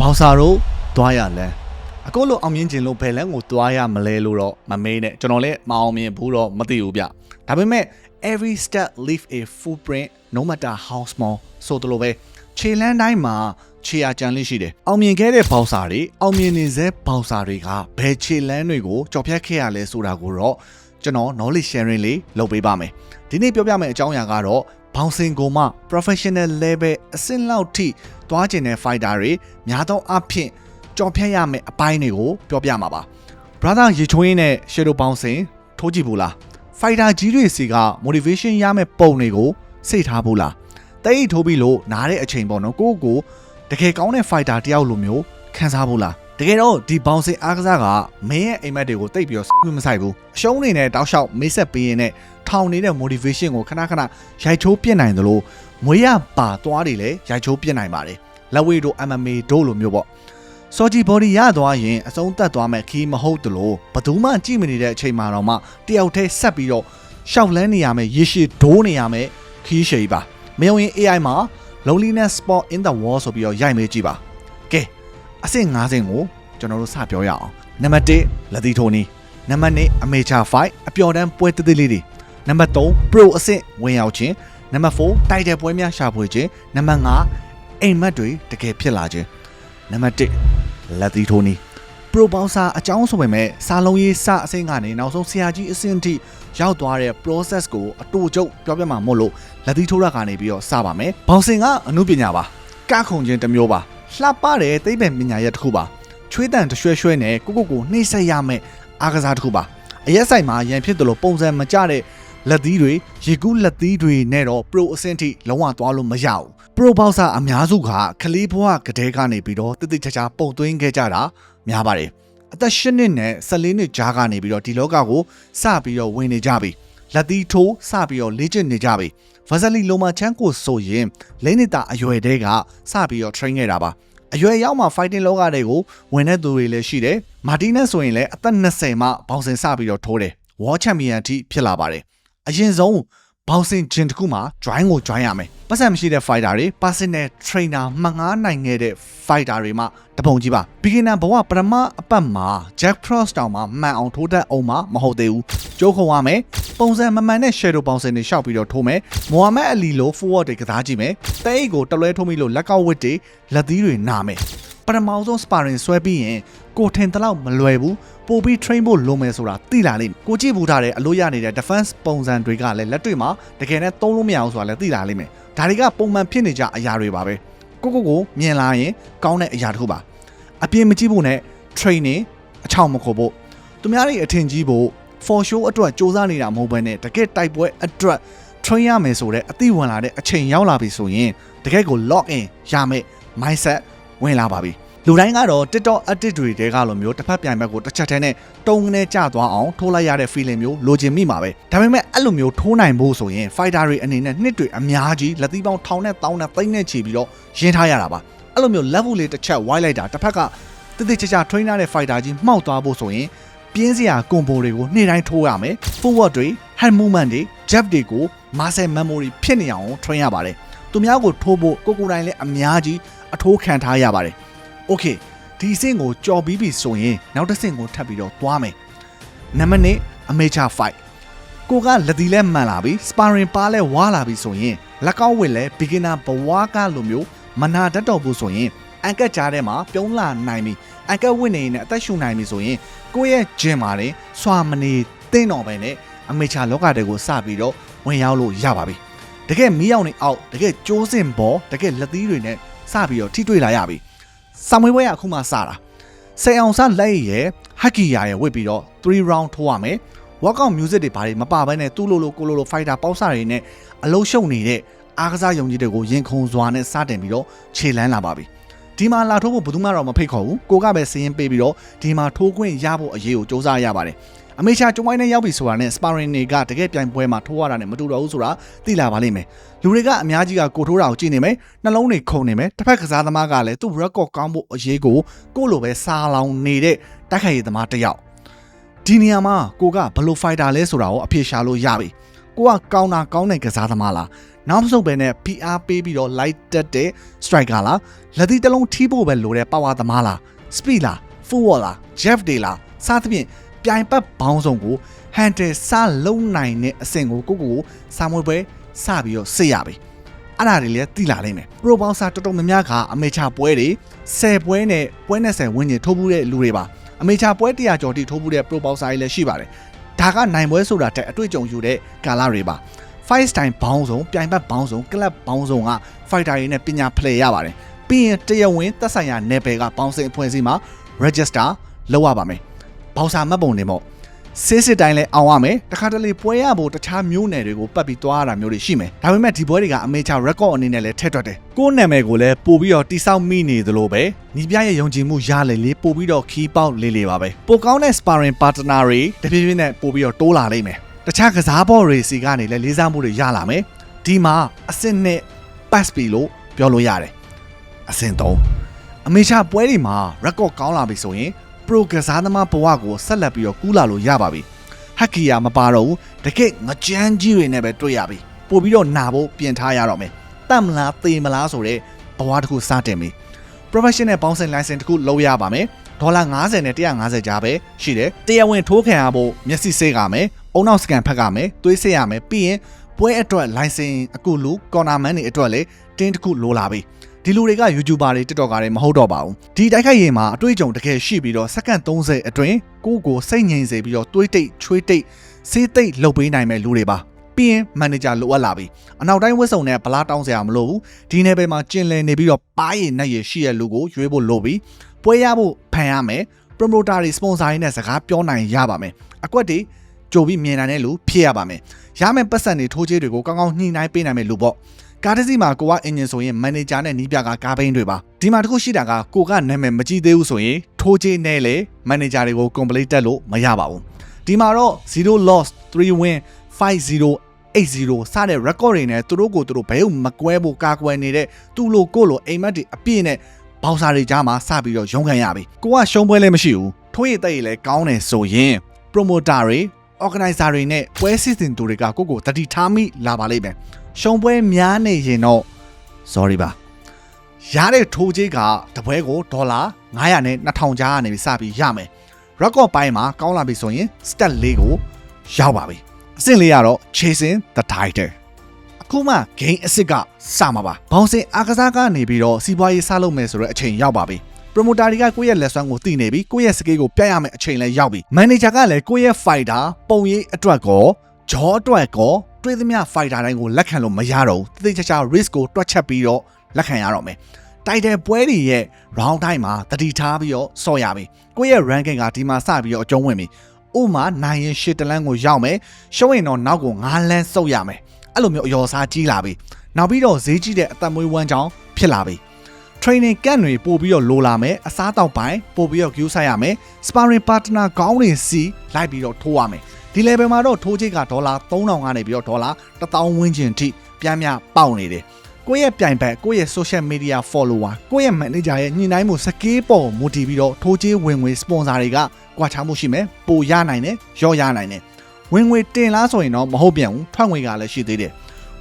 ဘောင်စာတို့သွားရလန်းအခုလို့အောင်မြင်ခြင်းလို့ဘယ်လန်းကိုသွားရမလဲလို့တော့မမေးနဲ့ကျွန်တော်လည်းမအောင်မြင်ဘူးတော့မသိဘူးဗျဒါပေမဲ့ every step leave a footprint no matter how small ဆိုတော့ပဲခြေလန်းတိုင်းမှာခြေရာကြံလေးရှိတယ်အောင်မြင်ခဲ့တဲ့ဘောင်စာတွေအောင်မြင်နေစေဘောင်စာတွေကဘယ်ခြေလန်းတွေကိုကြော်ဖြတ်ခဲ့ရလဲဆိုတာကိုတော့ကျွန်တော် knowledge sharing လေးလုပ်ပေးပါမယ်ဒီနေ့ပြောပြမယ့်အကြောင်းအရာကတော့ bouncing ကိုမှ professional level အဆင့်လောက်ထိသွားကျင်တဲ့ fighter တွေများသောအားဖြင့်ကြော်ဖြတ်ရမယ့်အပိုင်းတွေကိုပြောပြမှာပါ brother ရေချွေးနဲ့ shadow bouncing ထိုးကြည့်ဘူးလား fighter ကြီးတွေစီက motivation ရမယ့်ပုံတွေကိုစိတ်ထားဘူးလားတိတ်ထိုးပြီးလို့နားတဲ့အချိန်ပေါ့နော်ကိုယ့်ကိုယ်တကယ်ကောင်းတဲ့ fighter တယောက်လိုမျိုးခံစားဘူးလားတကယ်တော့ဒီ bouncing အားကစားကမင်းရဲ့အိမ်မက်တွေကိုတိတ်ပြီးတော့စမဆိုင်ဘူးအရှုံးနေနဲ့တောက်လျှောက်မိတ်ဆက်ပေးရင်နဲ့ ထောင်နေတဲ့ motivation ကိုခဏခဏရိုက်ချိုးပြစ်နိုင်တယ်လို့မွေးရပါသွားတွေလည်းရိုက်ချိုးပြစ်နိုင်ပါတယ်လက်ဝဲတို့ MMA တို့လိုမျိုးပေါ့စော်ဂျီ body ရသွားရင်အဆုံးသတ်သွားမဲ့ခီးမဟုတ်တလို့ဘယ်သူမှကြည့်မနေတဲ့အချိန်မှာတော့မှတယောက်တည်းဆက်ပြီးတော့ရှောက်လန်းနေရမယ်ရေရှည်ဒိုးနေရမယ်ခီးရှိပါမယုံရင် AI မှာ loneliness spot in the wall ဆိုပြီးတော့ရိုက်မေးကြည့်ပါကဲအဆင့်၅ဆင့်ကိုကျွန်တော်တို့စပြောရအောင်နံပါတ်1လက်သီးထိုးနီးနံပါတ်2အမေချာ fight အပျော်တမ်းပွဲတသေးလေးတွေ နံပါတ်3 pro အဆင့်ဝင်ရောက်ခြင်းနံပါတ်4တိုက်တဲ့ပွဲများရှာဖွေခြင်းနံပါတ်5အိမ်မက်တွေတကယ်ဖြစ်လာခြင်းနံပါတ်1လက်သီးထိုးနီး pro bouncer အကြောင်းဆိုပေမဲ့စာလုံးရေးစအဆင့်ကနေနောက်ဆုံးဆရာကြီးအဆင့်ထိရောက်သွားတဲ့ process ကိုအတူကျုပ်ပြောပြမှာမို့လို့လက်သီးထိုးရကနေပြီးတော့စပါမယ်။ bouncing ကအမှုပညာပါ။ကခုန်ခြင်းတစ်မျိုးပါ။လှပတဲ့သိပ္ပံပညာရပ်တစ်ခုပါ။ချွေးတန်တရွှဲရွှဲနဲ့ကိုကိုကိုနှိမ့်ဆက်ရမယ့်အားကစားတစ်ခုပါ။အရက်ဆိုင်မှာရန်ဖြစ်တယ်လို့ပုံစံမကျတဲ့ လက်သီးတွေရေကူးလက်သီးတွေနဲ့တော့ pro အဆင့်ထိလုံးဝသွားလို့မရဘူး။ pro bouncer အများစုကကလေးဘဝကတည်းကနေပြီးတော့တိတိကျကျပုံသွင်းခဲ့ကြတာများပါတယ်။အသက်၈နှစ်နဲ့14နှစ်ကြားကနေပြီးတော့ဒီလောကကိုစပြီးတော့ဝင်နေကြပြီလက်သီးထိုးစပြီးတော့လေ့ကျင့်နေကြပြီဗဇလီလိုမာချန်ကိုဆိုရင်လိမ့်နေတာအရွယ်တဲကစပြီးတော့ train ခဲ့တာပါအရွယ်ရောက်မှ fighting လောကတွေကိုဝင်တဲ့သူတွေလည်းရှိတယ်မာတီနက်ဆိုရင်လည်းအသက်20မှဘောင်စင်စပြီးတော့ထိုးတယ် World Champion အထိဖြစ်လာပါတယ် အရင်ဆုံးဘောင်စင်ဂျင်တစ်ခုမှာ join ကို join ရမယ်ပတ်စံမရှိတဲ့ fighter တွေ personal trainer မှငားနိုင်ခဲ့တဲ့ fighter တွေမှတပုံကြီးပါ beginner ဘဝပထမအပတ်မှာ Jack Frost တောင်မှမှန်အောင်ထိုးတတ်အောင်မှမဟုတ်သေးဘူးကြိုးခုံရမယ်ပုံစံမမှန်တဲ့ shadow ပေါင်စင်တွေရှောက်ပြီးတော့ထိုးမယ်မိုဟာမက်အလီလို forward တွေကစားကြည့်မယ်တဲအိတ်ကိုတလွဲထိုးမိလို့လက်ကောက်ဝစ်တွေလက်သီးတွေနာမယ်ပထမဆုံး sparring ဆွဲပြီးရင် ကိုထင်တလောက်မလွယ်ဘူးပို့ပြီး train ဖို့လိုမယ်ဆိုတာသိလာလိမ့်မယ်ကိုကြည့်ဘူးထားတဲ့အလို့ရနေတဲ့ defense ပုံစံတွေကလည်းလက်တွေ့မှာတကယ်နဲ့သုံးလို့မရအောင်ဆိုတာလည်းသိလာလိမ့်မယ်ဒါတွေကပုံမှန်ဖြစ်နေကြအရာတွေပါပဲကိုကိုကိုမြင်လာရင်ကောင်းတဲ့အရာတစ်ခုပါအပြင်မကြည့်ဖို့နဲ့ training အချောင်မခေါ်ဖို့သူများတွေအထင်ကြီးဖို့ for show အတွက်စူးစမ်းနေတာမဟုတ်ဘဲနဲ့တကယ်တိုက်ပွဲအတွက် train ရမယ်ဆိုတဲ့အသိဝင်လာတဲ့အချိန်ရောက်လာပြီဆိုရင်တကယ်ကို lock in ရမယ် mindset ဝင်လာပါပြီ လူတိုင်းကတော့ TikTok edit တွေတဲကလိုမျိုးတစ်ဖက်ပြိုင်ဘက်ကိုတစ်ချက်တည်းနဲ့တုံးကနေကျသွားအောင်ထိုးလိုက်ရတဲ့ feeling မျိုးလိုချင်မိမှာပဲဒါပေမဲ့အဲ့လိုမျိုးထိုးနိုင်ဖို့ဆိုရင် fighter တွေအနေနဲ့နှစ်တွေအများကြီးလက်သီးပေါင်းထောင်နဲ့တောင်းနဲ့သိမ့်နဲ့ချီပြီးတော့ရင်းထားရတာပါအဲ့လိုမျိုး level လေးတစ်ချက်ဝိုင်းလိုက်တာတစ်ဖက်ကတိတိကျကျ trainer တဲ့ fighter ကြီးမှောက်သွားဖို့ဆိုရင်ပြင်းစရာ combo တွေကိုနေ့တိုင်းထိုးရမယ် forward တွေ hand movement တွေ jab တွေကို muscle memory ဖြစ်နေအောင် train ရပါတယ်သူများကိုထိုးဖို့ကိုကိုယ်တိုင်လည်းအများကြီးအထိုးခံထားရပါတယ် okay ဒီအဆင့်ကိုကြော်ပြီးပြီဆိုရင်နောက်တစ်ဆင့်ကိုထပ်ပြီးတော့သွားမယ်နံပါတ်1 amateur fight ကိုကလက်တီလဲမှန်လာပြီ sparring ပါလဲဝါလာပြီဆိုရင်လက်ကောက်ဝစ်လဲ beginner ဘဝကလိုမျိုးမနာတတ်တော့ဘူးဆိုရင်အန်ကက်ကြားထဲမှာပြုံးလာနိုင်ပြီအန်ကက်ဝစ်နေရင်အသက်ရှူနိုင်ပြီဆိုရင်ကိုယ့်ရဲ့ဂျင်မှာတင်စွာမနေတင်းတော့ပဲနဲ့အမေချာလောကတွေကိုစပြီးတော့ဝင်ရောက်လို့ရပါပြီတကယ်မီးရောက်နေအောက်တကယ်ကျိုးစင်ပေါ်တကယ်လက်သီးတွေနဲ့စပြီးတော့ထိတွေ့လာရပြီ စာမွေးပွဲကအခုမှစတာစေအောင်စလက်ရည်ဟက်ကီယာရယ်ဝစ်ပြီးတော့3 round ထိုးရမယ် workout music တွေဘာတွေမပါဘဲနဲ့သူ့လိုလိုကိုလိုလို fighter ပေါက်စားတွေနဲ့အလုံးရှုံနေတဲ့အားကစားယုံကြည်တွေကိုရင်ခုန်စွာနဲ့စတင်ပြီးတော့ခြေလန်းလာပါပြီဒီမှာလာထိုးဖို့ဘယ်သူမှတော့မဖိတ်ခေါ်ဘူးကိုကပဲစရင်ပေးပြီးတော့ဒီမှာထိုးခွင့်ရဖို့အရေးကိုစ조사ရပါတယ် အမေချာကျုံဝိုင်းနဲ့ရောက်ပြီဆိုတာနဲ့ sparring တွေကတကယ်ပြိုင်ပွဲမှာထိုးရတာနဲ့မတူတော့ဘူးဆိုတာသိလာပါလိမ့်မယ်လူတွေကအများကြီးကကိုထိုးတာကိုကြည့်နေမယ်နှလုံးတွေခုန်နေမယ်တစ်ဖက်ကစားသမားကလည်းသူ့ record ကောင်းဖို့အရေးကိုကိုလိုပဲစားလောင်နေတဲ့တိုက်ခိုက်ရေးသမားတစ်ယောက်ဒီနေရာမှာကိုကဘယ်လို fighter လဲဆိုတာကိုအဖြေရှာလို့ရပြီကိုကကောင်းတာကောင်းတဲ့ကစားသမားလားနောက်မဆုံးပဲနဲ့ PR ပေးပြီးတော့ light တက်တဲ့ striker လားလက်သီးတစ်လုံးထိဖို့ပဲလိုတဲ့ power သမားလား speed လား forward လား jeff day လားစသဖြင့် ပြိုင်ပတ်ဘောင်းဆောင်ကို handle စလုံးနိုင်တဲ့အဆင့်ကိုကိုကိုကိုစာမွေးပွဲစပြီးတော့စစ်ရပြီအဲ့ဒါတွေလည်းသိလာနိုင်မယ် pro bouncer တော်တော်များများကအမေချာပွဲတွေ10ပွဲနဲ့ပွဲ20ဝန်းကျင်ထိုးဘူးတဲ့လူတွေပါအမေချာပွဲ100ကျော်တိထိုးဘူးတဲ့ pro bouncer တွေလည်းရှိပါတယ်ဒါကနိုင်ပွဲဆိုတာတက်အတွေ့အကြုံယူတဲ့ကာလတွေပါ five time ဘောင်းဆောင်ပြိုင်ဘက်ဘောင်းဆောင် club ဘောင်းဆောင်က fighter တွေနဲ့ပညာဖလှယ်ရပါတယ်ပြီးရင်တရားဝင်သက်ဆိုင်ရာနယ်ပယ်ကဘောင်းစင်အဖွဲ့အစည်းမှာ register လုပ်ရပါမယ် ဘောင်းစာမှတ်ပုံတွေမို့စစ်စစ်တိုင်းလဲအောင်ရမယ်တခါတလေပွဲရဖို့တခြားမျိုးနယ်တွေကိုပတ်ပြီးသွားရတာမျိုးတွေရှိမယ်ဒါပေမဲ့ဒီပွဲတွေကအမေချာ record အနေနဲ့လဲထည့်တွက်တယ်ကိုယ့်နာမည်ကိုလဲပို့ပြီးတော့တိဆောက်မိနေသလိုပဲညီပြရဲ့ယုံကြည်မှုရလေလေပို့ပြီးတော့ခီးပေါက်လေးလေးပါပဲပိုကောင်းတဲ့ sparring partner တွေတဖြည်းဖြည်းနဲ့ပို့ပြီးတော့တိုးလာလိမ့်မယ်တခြားကစားဘော်တွေစီကနေလဲလေးစားမှုတွေရလာမယ်ဒီမှာအစစ်နဲ့ pass ပြီလို့ပြောလို့ရတယ်အဆင့်3အမေချာပွဲတွေမှာ record ကောင်းလာပြီဆိုရင် pro ကစားသမားဘဝကိုဆက်လက်ပြီးတော့ကူးလာလို့ရပါပြီဟက်ကီယာမပါတော့ဘူးတကယ့်ငကြမ်းကြီးတွေနဲ့ပဲတွေ့ရပြီပို့ပြီးတော့နာဖို့ပြင်ထားရတော့မယ်တတ်မလားသေမလားဆိုတဲ့ဘဝတစ်ခုစတင်ပြီ professional bouncing license တစ်ခုလုပ်ရပါမယ်ဒေါ်လာ90နဲ့150ကြားပဲရှိတယ်တရားဝင်ထိုးခံရဖို့မျက်စိစိတ်ကမယ်အုံနောက်စကန်ဖက်ကမယ်သွေးစစ်ရမယ်ပြီးရင်ပွဲအတွက် license အခုလူ corner man တွေအတွက်လည်းတင်းတစ်ခုလိုလာပြီ ဒီလူတွေက YouTuber တွေ TikToker တွေမဟုတ်တော့ပါဘူးဒီတိုက်ခိုက်ရေးမှာအတွေ့အကြုံတကယ်ရှိပြီးတော့စက္ကန့်30အတွင်းကိုယ့်ကိုစိတ်ငြိမ်စေပြီးတော့တွေးတိတ်ချွေးတိတ်စေးတိတ်လှုပ်ပေးနိုင်မဲ့လူတွေပါပြီးရင်မန်နေဂျာလိုအပ်လာပြီအနောက်တိုင်းဝစ်စုံနဲ့ဗလားတောင်းစရာမလိုဘူးဒီနယ်ပယ်မှာကျင်လည်နေပြီးတော့ပါးရည်နဲ့ရည်ရှိရဲ့လူကိုရွေးဖို့လိုပြီပွဲရဖို့ဖန်ရမယ် promoter တွေ sponsor တွေနဲ့စကားပြောနိုင်ရပါမယ်အကွက်တွေကြိုပြီးမြင်နိုင်တဲ့လူဖြစ်ရပါမယ်ရမယ့်ပတ်စံတွေထိုးချေးတွေကိုကောင်းကောင်းညှိနှိုင်းပေးနိုင်မယ့်လူပေါ့ ကားတစ်စီးမှာကိုကအင်ဂျင်ဆိုရင်မန်နေဂျာနဲ့နီးပြကကားဘိန်းတွေပါဒီမှာတခုရှိတာကကိုကနာမည်မကြည့်သေးဘူးဆိုရင်ထိုးချေးနဲ့လေမန်နေဂျာတွေကို complete တက်လို့မရပါဘူးဒီမှာတော့0 loss 3 win 50 80စတဲ့ record တွေနဲ့သူတို့ကိုသူတို့ဘဲုံမကွဲဖို့ကာကွယ်နေတဲ့သူ့လိုကိုလိုအိမ်မက်တွေအပြည့်နဲ့ဘောင်စာတွေကြားမှာစပြီးတော့ရုံးခံရပြီကိုကရှုံးပွဲလည်းမရှိဘူးထိုးရတဲ့ရည်လည်းကောင်းတယ်ဆိုရင် promoter တွေ organizer တွေနဲ့ပွဲစီစဉ်သူတွေကကိုကိုတတိထားမိလာပါလိမ့်မယ်ရှုံးပွဲများနေရင်တော့ sorry ပါရတဲ့ထိုးကြီးကတပွဲကိုဒေါ်လာ900နဲ့2000ကြားကနေပြီးစပြီးရမယ် record ပိုင်းမှာကောင်းလာပြီဆိုရင် stat လေးကိုရောက်ပါပြီအဆင့်လေးကတော့ chasing the title အခုမှ game အစ်စ်ကစမှာပါဘောင်စင်အားကစားကနေပြီးတော့စီးပွားရေးစလုပ်မယ်ဆိုတော့အချိန်ရောက်ပါပြီ promoter တွေကကိုယ့်ရဲ့လက်စွမ်းကိုသိနေပြီကိုယ့်ရဲ့ skill ကိုပြရမယ့်အချိန်လည်းရောက်ပြီ manager ကလည်းကိုယ့်ရဲ့ fighter ပုံရိပ်အတွက်ကောဂျောအတွက်ကော တွေးသမျှ fighter တိုင်းကိုလက်ခံလို့မရတော့ဘူးတိတိကျကျ risk ကိုတွက်ချက်ပြီးတော့လက်ခံရတော့မယ်တိုက်တယ်ပွဲတွေရဲ့ round time မှာတတိထားပြီးတော့ဆော့ရပြီကိုယ့်ရဲ့ ranking ကဒီမှာစပြီးတော့အကျုံးဝင်ပြီဥမာနိုင်ရင်ရှစ်တလန်းကိုရောက်မယ်ရှုံးရင်တော့နောက်ကို9လန်းစုပ်ရမယ်အဲ့လိုမျိုးအယော်စားကြီးလာပြီနောက်ပြီးတော့ဈေးကြီးတဲ့အသက်မွေးဝမ်းကြောင်းဖြစ်လာပြီ training camp တွေပို့ပြီးတော့လိုလာမယ်အစားတောက်ပိုင်းပို့ပြီးတော့ queue ဆိုင်ရမယ် sparring partner ခေါင်းတွေစီလိုက်ပြီးတော့ထိုးရမယ် ဒီ level မှာတော့ထိုးချိတ်ကဒေါ်လာ3000ကနေပြီးတော့ဒေါ်လာ1000ဝန်းကျင်ထိပြန်ပြပေါက်နေတယ်ကိုယ့်ရဲ့ပြိုင်ဘက်ကိုယ့်ရဲ့ social media follower ကိုယ့်ရဲ့ manager ရဲ့ညှိနှိုင်းမှုစကေးပေါ်မူတည်ပြီးတော့ထိုးချေးဝင်ငွေ sponsor တွေကကွာခြားမှုရှိမယ်ပိုရနိုင်တယ်ရော့ရနိုင်တယ်ဝင်ငွေတင်လားဆိုရင်တော့မဟုတ်ပြန်ဘူးထွက်ငွေကလည်းရှိသေးတယ်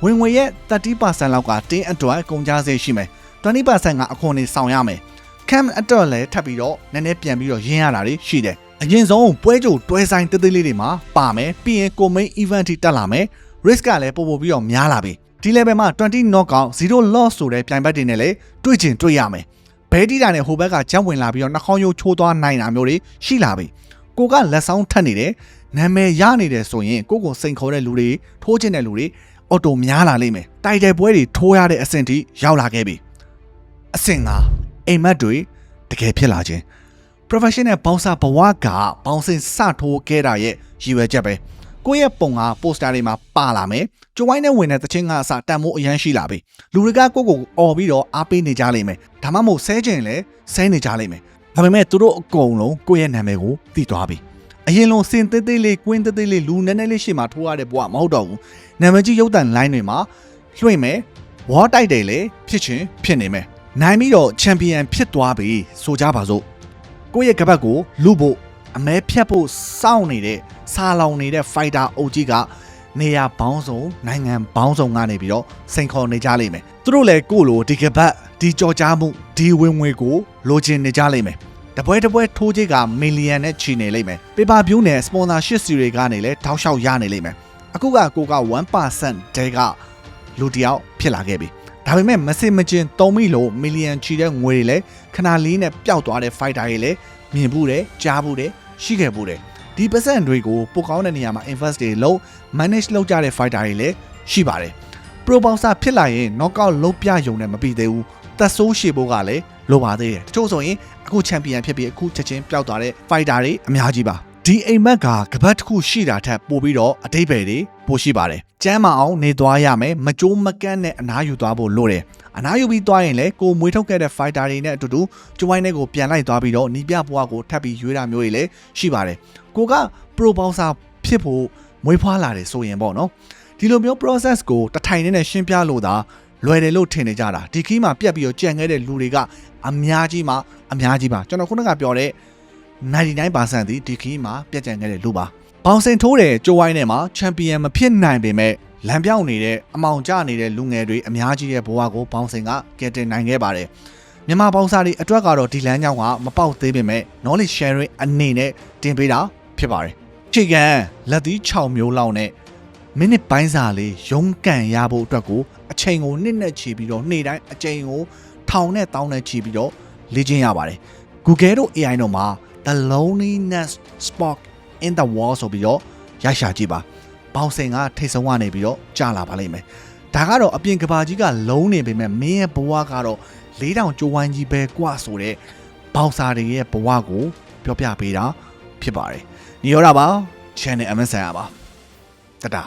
ဝင်ငွေရဲ့30%လောက်ကတင်းအတွက်ကုန်ကြစေရှိမယ်20%ကအခွန်နေဆောင်ရမယ် cam အတွက်လည်းထပ်ပြီးတော့နည်းနည်းပြန်ပြီးတော့ရင်းရတာတွေရှိတယ် အရင်ဆုံးပွဲကြိုတွဲဆိုင်တေးသေးလေးတွေမှာပါမယ်ပြီးရင်ကို main event ထိတက်လာမယ် risk ကလည်းပို့ပို့ပြီးတော့များလာပြီဒီ level မှာ20 knockout 0 loss ဆိုတဲ့ပြိုင်ဘက်တွေနဲ့လည်းတွေ့ကျင်တွေ့ရမယ်ဘဲတီတာနဲ့ဟိုဘက်ကဂျမ်းဝင်လာပြီးတော့နှာခေါင်းရိုးချိုးသွားနိုင်တာမျိုးတွေရှိလာပြီကိုကလက်ဆောင်ထက်နေတယ်နာမည်ရနေတယ်ဆိုရင်ကိုကိုစိန်ခေါ်တဲ့လူတွေထိုးချင်တဲ့လူတွေအော်တိုများလာလိမ့်မယ်တိုက်တယ်ပွဲတွေထိုးရတဲ့အဆင့်ထိရောက်လာခဲ့ပြီအဆင့်ကအိမ်မက်တွေတကယ်ဖြစ်လာခြင်း professional bouncer ဘဝက bouncing စထိုးခဲ့တာရဲ့ရည်ရွယ်ချက်ပဲကိုယ့်ရဲ့ပုံက poster တွေမှာပါလာမယ်ကြိုဝိုင်းနဲ့ဝင်တဲ့တခြင်းကအစတန်မိုးအရန်ရှိလာပြီလူတွေကကိုယ့်ကိုអော်ပြီးတော့အားပေးနေကြလိမ့်မယ်ဒါမှမဟုတ်ဆဲကျင်လဲဆဲနေကြလိမ့်မယ်ဒါပေမဲ့သူတို့အကုန်လုံးကိုယ့်ရဲ့နာမည်ကိုသိသွားပြီအရင်လုံးစင်သေးသေးလေးကွင်းသေးသေးလေးလူနည်းနည်းလေးရှေ့မှာထိုးရတဲ့ဘဝမဟုတ်တော့ဘူးနာမည်ကြီးရုပ်တံ line တွေမှာလွှင့်မယ်ဝါတိုက်တယ်လေဖြစ်ချင်းဖြစ်နေမယ်နိုင်ပြီးတော့ချန်ပီယံဖြစ်သွားပြီဆိုကြပါစို့ ကိုယ့်ရဲ့ကပတ်ကိုလူဖို့အမဲဖြတ်ဖို့စောင့်နေတဲ့ဆာလောင်နေတဲ့ fighter အုပ်ကြီးကနေရာပေါင်းစုံနိုင်ငံပေါင်းစုံကနေပြီးတော့စိန်ခေါ်နေကြလိမ့်မယ်သူတို့လည်းကိုယ့်လိုဒီကပတ်ဒီကြော်ကြားမှုဒီဝင်ငွေကိုလိုချင်နေကြလိမ့်မယ်တပွဲတပွဲထိုးကြီးကမီလီယံနဲ့ချီနေလိမ့်မယ်ပေပါပြူးနဲ့စပွန်ဆာရှစ်စီတွေကနေလည်းတောက်လျှောက်ရနေလိမ့်မယ်အခုကကိုက1%တဲကလူတစ်ယောက်ဖြစ်လာခဲ့ပြီ ဒါပေမဲ့မစင်မကျင်သုံးမိလို့မီလီယံချီတဲ့ငွေတွေလည်းခဏလေးနဲ့ပျောက်သွားတဲ့ fighter တွေလည်းမြင်ဘူးတယ်ကြားဘူးတယ်ရှိခဲ့ဘူးတယ်ဒီ percent တွေကိုပိုကောင်းတဲ့နေရာမှာ invest တွေလုပ် manage လုပ်ကြတဲ့ fighter တွေလည်းရှိပါတယ် pro bouncer ဖြစ်လာရင် knockout လုပ်ပြယုံနဲ့မပြီးသေးဘူးသက်ဆိုးရှည်ဖို့ကလည်းလိုပါသေးတယ်တချို့ဆိုရင်အခု champion ဖြစ်ပြီးအခုချက်ချင်းပျောက်သွားတဲ့ fighter တွေအများကြီးပါဒီအိမ်မက်ကကပတ်တစ်ခုရှိတာထက်ပိုပြီးတော့အတိတ်ပဲတွေပိုရှိပါတယ် ကျမ်းမအောင်နေသွားရမယ်မကြိုးမကန့်နဲ့အနားယူသွားဖို့လိုတယ်အနားယူပြီးသွားရင်လည်းကိုမွေးထုတ်ခဲ့တဲ့ fighter တွေနဲ့အတူတူကျွိုင်းတဲ့ကိုပြန်လိုက်သွားပြီးတော့နီးပြဘွားကိုထပ်ပြီးရွေးတာမျိုးတွေလည်းရှိပါတယ်ကိုက pro bouncer ဖြစ်ဖို့မွေးဖွားလာတယ်ဆိုရင်ပေါ့နော်ဒီလိုမျိုး process ကိုတထိုင်နဲ့ရှင်းပြလို့သာလွယ်တယ်လို့ထင်နေကြတာဒီခီးမှာပြက်ပြီးတော့ကြံခဲ့တဲ့လူတွေကအများကြီးမှအများကြီးပါကျွန်တော်ခုနကပြောတဲ့99%ဒီဒီခီးမှာပြက်ကြံခဲ့တဲ့လူပါ ဘောင်စင်ထိုးတဲ့ကြိုးဝိုင်းထဲမှာချန်ပီယံမဖြစ်နိုင်ပေမဲ့လမ်းပြောင်းနေတဲ့အမောင်ကျနေတဲ့လူငယ်တွေအများကြီးရဲ့ဘဝကိုဘောင်စင်ကကယ်တင်နိုင်ခဲ့ပါတယ်မြန်မာဘောင်စာတွေအတွက်ကတော့ဒီလမ်းကြောင်းကမပေါက်သေးပေမဲ့ knowledge sharing အနေနဲ့တင်ပေးတာဖြစ်ပါတယ်ခြေကန်လက်သီး6မျိုးလောက်နဲ့မိနစ်ပိုင်းစာလေးရုံးကန်ရဖို့အတွက်ကိုအချိန်ကိုနှစ်နဲ့ချီပြီးတော့နေ့တိုင်းအချိန်ကိုထောင်နဲ့တောင်းနဲ့ချီပြီးတော့လေ့ကျင့်ရပါတယ် Google တို့ AI တို့မှာ the loneliness spot in the wall ဆိုပြီးတော့ရိုက်ရှာကြည့်ပါပေါင်စင်ကထိတ်ဆုံးကနေပြီးတော့ကြာလာပါလိမ့်မယ်ဒါကတော့အပြင်ကဘာကြီးကလုံးနေပေမဲ့မင်းရဲ့ဘဝကတော့လေးတောင်ကြိုးဝိုင်းကြီးပဲกว่าဆိုတဲ့ဘောင်စာတွေရဲ့ဘဝကိုပြောပြပေးတာဖြစ်ပါတယ်ညီရောတာပါ channel MSN ပါတတာ